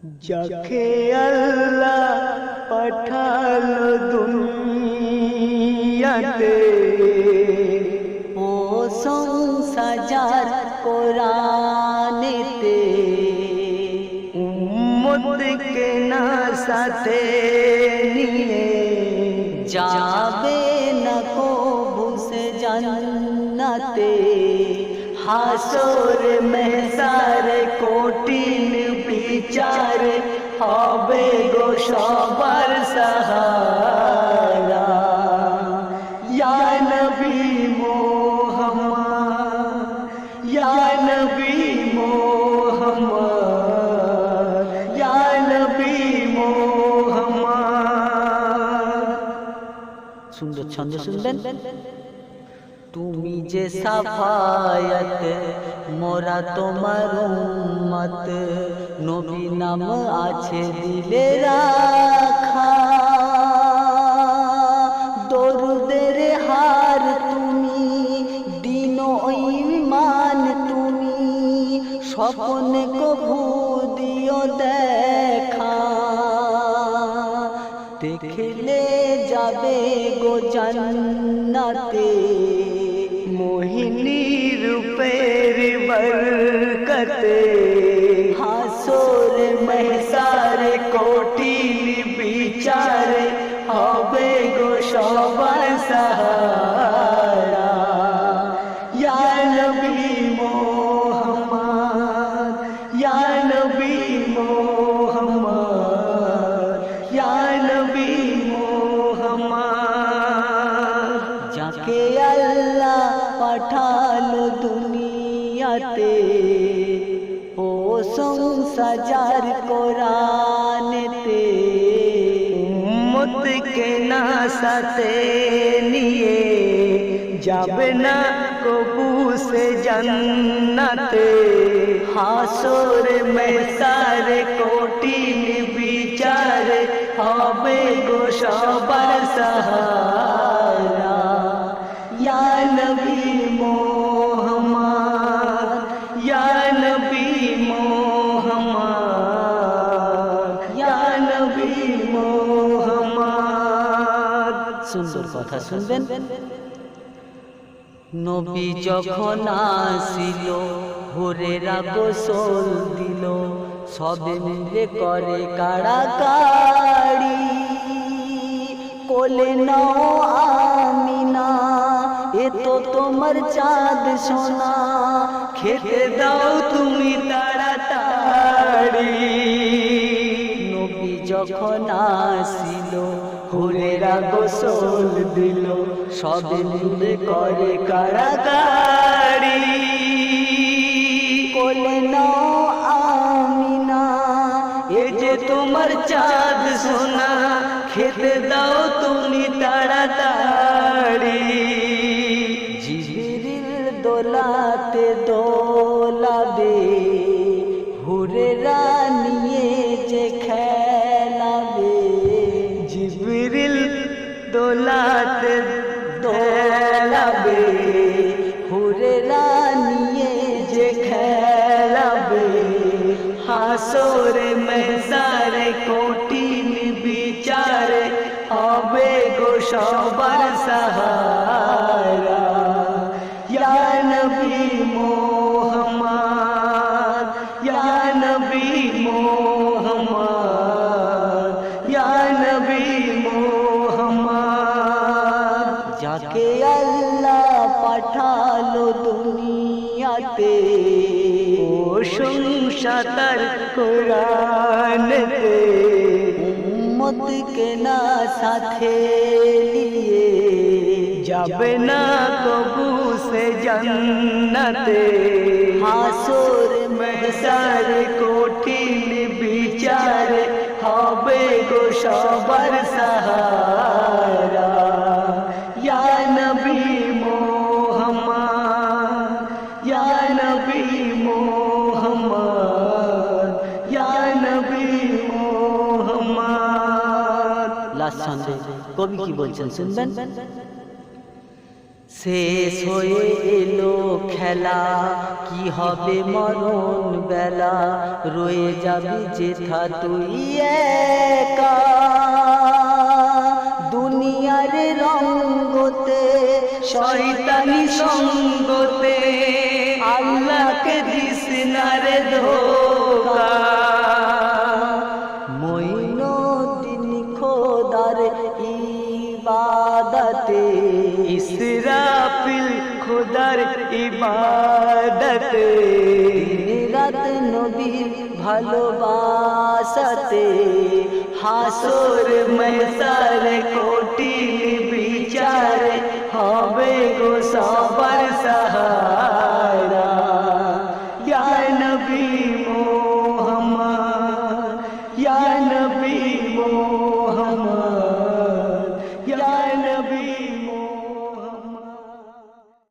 যাকে আল্লাহ পাঠালো দুনিয়াতে ও সংসাজার কোরআনেতে উম্মতকে না সাথে নিয়ে যাবে না কবু সে জান্নাতে হাসর মেহসার কোটিন বিচার হবে গো সবার সাহারা। ইয়া নবী মোহাম্মদ, ইয়া নবী মোহাম্মদ, ইয়া নবী সুন্দর ছন্দ শুনবেন? তুমি যে সাফায়াত মোরা তোমার উম্মত। নবী নাম আছে দিলে রাখা। দরুদের হার তুমি দিন ইমান তুমি স্বপ্ন কভু দিও দেখা। দেখলে যাবে গো জান্নাতে। موہنی روپے برکتے সংসাজার কোরআনেতে উম্মতকে না সাথে নিয়ে যাবে না কবু সে জান্নাতে। হাসর মেসার কোটিন বিচার হবে গো সবার সাহারা। ইয়া নবী মোহাম্মদ সুন্দর কথা শুনবেন। নবী যখন আসিল ভোরেরা গোসল দিল সবে মিলে করে কাড়াকাড়ি কোলে নাও আমিনা এ তো তোমার চাঁদ সোনা। খেতে দাও তুমি তাড়াতাড়ি। নবী যখন আসিল হুরেরা গোসল দিল সবে মিলে করে কারাগারি। কোলে নাও আমিনা এ যে তোমার চাঁদ সোনা খেতে দাও তুমি তাড়াতাড়ি। জিবিরিল দোলাতে হাসরে মেহসারে কোটিন বিচারে হবে গো সবার সাহারা ইয়া নবী মোহাম্মদ ইয়া নবী মোহাম্মদ ইয়া নবী মোহাম্মদ যাকে আল্লাহ পাঠালো দুনিয়াতে ও সংসাতার কোরআনতে উম্মতকে না সাথে নিয়ে যাবে না কবু সে জান্নাতে। হাসর মেহসার কোটিন বিচার হবে গো সবার সাহারা লাস্ট ছন্দে কবি কি বলছেন শুনবেন? শেষ হয়ে এলো খেলা, কি হবে মরণ বেলা? রয়ে যাবি যেথা তুই দুনিয়ার রঙ্গতে, শয়তানি সঙ্গতে, আল্লাহকে দিস না রে ধোকা ইবাদতে ইসরাফিল খোদার ইবাদতে রাত নবীর ভালোবাসাতে হাসর মহসার কোটি বিচার হবে গো সবার সাহা